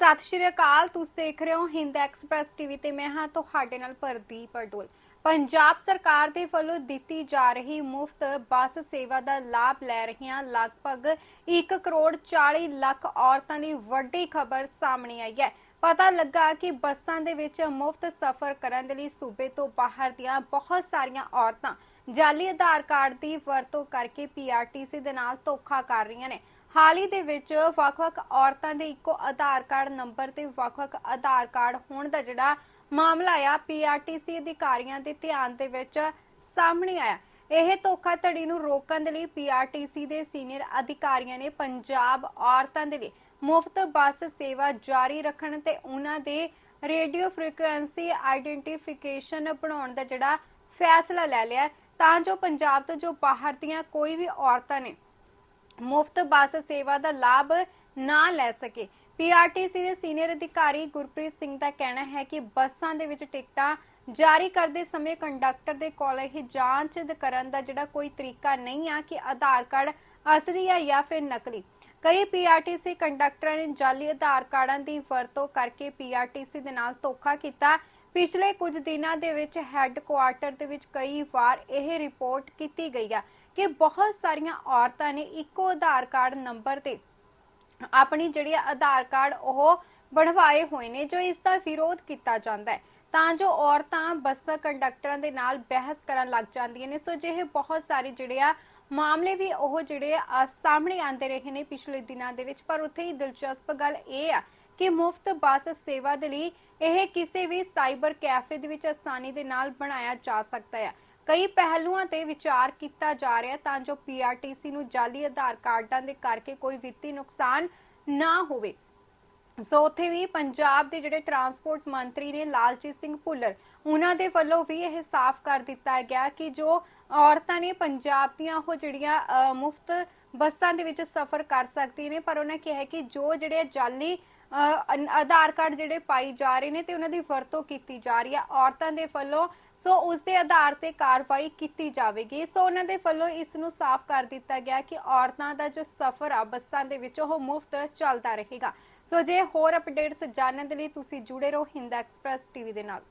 ਸਤਿ ਸ਼੍ਰੀ ਅਕਾਲ, ਤੁਸੀਂ ਦੇਖ ਰਹੇ ਹੋ ਹਿੰਦ ਐਕਸਪ੍ਰੈਸ ਟੀਵੀ ਤੇ ਮੈਂ ਹਾਂ ਤੁਹਾਡੇ ਨਾਲ ਪ੍ਰਦੀਪ ਅਡੋਲ ਪੰਜਾਬ ਸਰਕਾਰ ਦੇ ਵੱਲੋਂ ਦਿੱਤੀ ਜਾ ਰਹੀ ਮੁਫਤ ਬੱਸ ਸੇਵਾ ਦਾ ਲਾਭ ਲੈ ਰਹੀਆਂ ਲਗਭਗ 1 ਕਰੋੜ 40 ਲੱਖ ਔਰਤਾਂ ਦੀ ਵੱਡੀ ਖਬਰ ਸਾਹਮਣੇ ਆਈ ਹੈ। ਪਤਾ ਲੱਗਾ ਕਿ ਬੱਸਾਂ ਦੇ ਵਿੱਚ ਮੁਫਤ ਸਫ਼ਰ ਕਰਨ ਦੇ ਲਈ ਸੂਬੇ ਤੋਂ ਬਾਹਰ ਦੀਆਂ ਬਹੁਤ ਸਾਰੀਆਂ ਔਰਤਾਂ ਜਾਲੀ ਆਧਾਰ ਕਾਰਡ ਦੀ ਵਰਤੋਂ ਕਰਕੇ ਪੀਆਰਟੀਸੀ ਦੇ ਨਾਲ ਧੋਖਾ ਕਰ ਰਹੀਆਂ ਨੇ। ਹਾਲ ਹੀ ਦੇ ਵਿੱਚ ਵੱਖ-ਵੱਖ ਔਰਤਾਂ ਦੇ ਇੱਕੋ ਆਧਾਰ ਕਾਰਡ ਨੰਬਰ ਤੇ ਵੱਖ-ਵੱਖ ਆਧਾਰ ਕਾਰਡ ਹੋਣ ਦਾ ਜਿਹੜਾ ਮਾਮਲਾ ਆ ਪੀਆਰਟੀਸੀ ਅਧਿਕਾਰੀਆਂ ਦੇ ਧਿਆਨ ਦੇ ਵਿੱਚ ਸਾਹਮਣੇ ਆਇਆ। ਇਹ ਧੋਖਾਧੜੀ ਨੂੰ ਰੋਕਣ ਦੇ ਲਈ ਪੀਆਰਟੀਸੀ ਦੇ ਸੀਨੀਅਰ ਅਧਿਕਾਰੀਆਂ ਨੇ ਪੰਜਾਬ ਔਰਤਾਂ ਦੇ ਲਈ ਮੁਫਤ ਬੱਸ ਸੇਵਾ ਜਾਰੀ ਰੱਖਣ ਤੇ ਉਹਨਾਂ ਦੇ ਰੇਡੀਓ ਫ੍ਰੀਕੁਐਂਸੀ ਆਈਡੈਂਟੀਫਿਕੇਸ਼ਨ ਬਣਾਉਣ ਦਾ ਜਿਹੜਾ ਫੈਸਲਾ ਲੈ ਲਿਆ ਤਾਂ ਜੋ ਪੰਜਾਬ ਤੋਂ ਜੋ ਬਾਹਰ ਦੀਆਂ ਕੋਈ ਵੀ ਔਰਤਾਂ ਨੇ ਮੁਫਤ ਬੱਸ ਸੇਵਾ ਦਾ ਲਾਭ ਨਾ ਲੈ ਸਕੇ। ਪੀਆਰਟੀਸੀ ਦੇ ਸੀਨੀਅਰ ਅਧਿਕਾਰੀ ਗੁਰਪ੍ਰੀਤ ਸਿੰਘ ਦਾ ਕਹਿਣਾ ਹੈ ਕਿ ਬੱਸਾਂ ਦੇ ਵਿੱਚ ਟਿਕਟਾਂ ਜਾਰੀ ਕਰਦੇ ਸਮੇਂ ਕੰਡਕਟਰ ਦੇ ਕੋਲ ਇਹ ਜਾਂਚ ਕਰਨ ਦਾ ਜਿਹੜਾ ਕੋਈ ਤਰੀਕਾ ਨਹੀਂ ਆ ਕਿ ਆਧਾਰ ਕਾਰਡ ਅਸਲੀ ਹੈ ਜਾਂ ਫਿਰ ਨਕਲੀ। ਕਈ ਪੀਆਰਟੀਸੀ ਕੰਡਕਟਰਾਂ ਨੇ ਜਾਲੀ ਆਧਾਰ ਕਾਰਡਾਂ ਦੀ ਵਰਤੋਂ ਕਰਕੇ ਪੀਆਰਟੀਸੀ ਦੇ ਨਾਲ ਧੋਖਾ ਕੀਤਾ। ਪਿਛਲੇ ਕੁਝ ਦਿਨਾਂ ਦੇ ਵਿੱਚ ਹੈੱਡਕੁਆਰਟਰ ਦੇ ਵਿੱਚ ਕਈ ਵਾਰ ਇਹ ਰਿਪੋਰਟ ਕੀਤੀ ਗਈ ਆ। ਕਿ ਬਹੁਤ ਸਾਰੀਆਂ ਔਰਤਾਂ ਨੇ ਇੱਕੋ ਆਧਾਰ ਕਾਰਡ ਨੰਬਰ ਤੇ ਆਪਣੀ ਜਿਹੜੀ ਆ ਆਧਾਰ ਕਾਰਡ ਉਹ ਬਣਵਾਏ ਹੋਏ ਨੇ, ਜੋ ਇਸ ਦਾ ਵਿਰੋਧ ਕੀਤਾ ਜਾਂਦਾ ਹੈ। ਤਾਂ ਜੋ ਔਰਤਾਂ ਬੱਸ ਕੰਡਕਟਰਾਂ ਦੇ ਨਾਲ ਬਹਿਸ ਕਰਨ ਲੱਗ ਜਾਂਦੀਆਂ ਨੇ, ਸੋ ਜਿਹੇ ਬਹੁਤ ਸਾਰੇ ਜਿਹੜੇ ਆ ਮਾਮਲੇ ਵੀ ਉਹ ਜਿਹੜੇ ਸਾਹਮਣੇ ਆਉਂਦੇ ਰਹੇ ਨੇ ਪਿਛਲੇ ਦਿਨਾਂ ਦੇ ਵਿੱਚ। ਪਰ ਉੱਥੇ ਹੀ ਦਿਲਚਸਪ ਗੱਲ ਇਹ ਆ ਕਿ ਮੁਫਤ ਬੱਸ ਸੇਵਾ ਦੇ ਲਈ ਇਹ ਕਿਸੇ ਵੀ ਸਾਈਬਰ ਕੈਫੇ ਦੇ ਵਿੱਚ ਆਸਾਨੀ ਦੇ ਨਾਲ ਬਣਾਇਆ ਜਾ ਸਕਦਾ ਹੈ। ਕਈ ਪਹਿਲੂਆਂ ਤੇ ਵਿਚਾਰ ਕੀਤਾ ਜਾ ਰਿਹਾ ਤਾਂ ਜੋ ਪੀਆਰਟੀਸੀ ਨੂੰ ਜਾਲੀ ਆਧਾਰ ਕਾਰਡਾਂ ਦੇ ਕਰਕੇ ਕੋਈ ਵਿੱਤੀ ਨੁਕਸਾਨ ਨਾ ਹੋਵੇ। ਸੋ ਉੱਥੇ ਵੀ ਪੰਜਾਬ ਦੇ ਜਿਹੜੇ ਟਰਾਂਸਪੋਰਟ ਮੰਤਰੀ ਨੇ ਲਾਲਜੀਤ ਸਿੰਘ ਭੁੱਲਰ, ਉਹਨਾਂ ਦੇ ਵੱਲੋਂ ਵੀ ਇਹ ਸਾਫ਼ ਕਰ ਦਿੱਤਾ ਗਿਆ ਕਿ ਜੋ ਔਰਤਾਂ ਨੇ ਪੰਜਾਬ ਦੀਆਂ ਉਹ ਜਿਹੜੀਆਂ ਮੁਫਤ ਬੱਸਾਂ ਦੇ ਵਿੱਚ ਸਫ਼ਰ ਕਰ ਸਕਦੀਆਂ ਨੇ, ਪਰ ਉਹਨਾਂ ਕਿਹਾ ਕਿ ਜੋ ਜਿਹੜੇ ਜਾਲੀ ਆਧਾਰ ਕਾਰਡ ਜਿਹੜੇ ਪਾਈ ਜਾ ਰਹੇ ਨੇ ਤੇ ਉਹਨਾਂ ਦੀ ਵਰਤੋਂ ਕੀਤੀ ਜਾ ਰਹੀ ਹੈ ਔਰਤਾਂ ਦੇ ਵੱਲੋਂ। ਸੋ ਉਸ ਦੇ ਆਧਾਰ ਤੇ ਕਾਰਵਾਈ ਕੀਤੀ ਜਾਵੇਗੀ। ਸੋ ਉਹਨਾਂ ਦੇ ਵੱਲੋਂ ਇਸ ਨੂੰ ਸਾਫ਼ ਕਰ ਦਿੱਤਾ ਗਿਆ ਕਿ ਔਰਤਾਂ ਦਾ ਜੋ ਸਫ਼ਰ ਆ ਬੱਸਾਂ ਦੇ ਵਿੱਚ, ਉਹ ਮੁਫਤ ਚੱਲਦਾ ਰਹੇਗਾ। ਸੋ ਜੇ ਹੋਰ ਅਪਡੇਟਸ ਜਾਣਨ ਦੇ ਲਈ ਤੁਸੀਂ ਜੁੜੇ ਰਹੋ ਹਿੰਦ ਐਕਸਪ੍ਰੈਸ ਟੀਵੀ ਦੇ ਨਾਲ।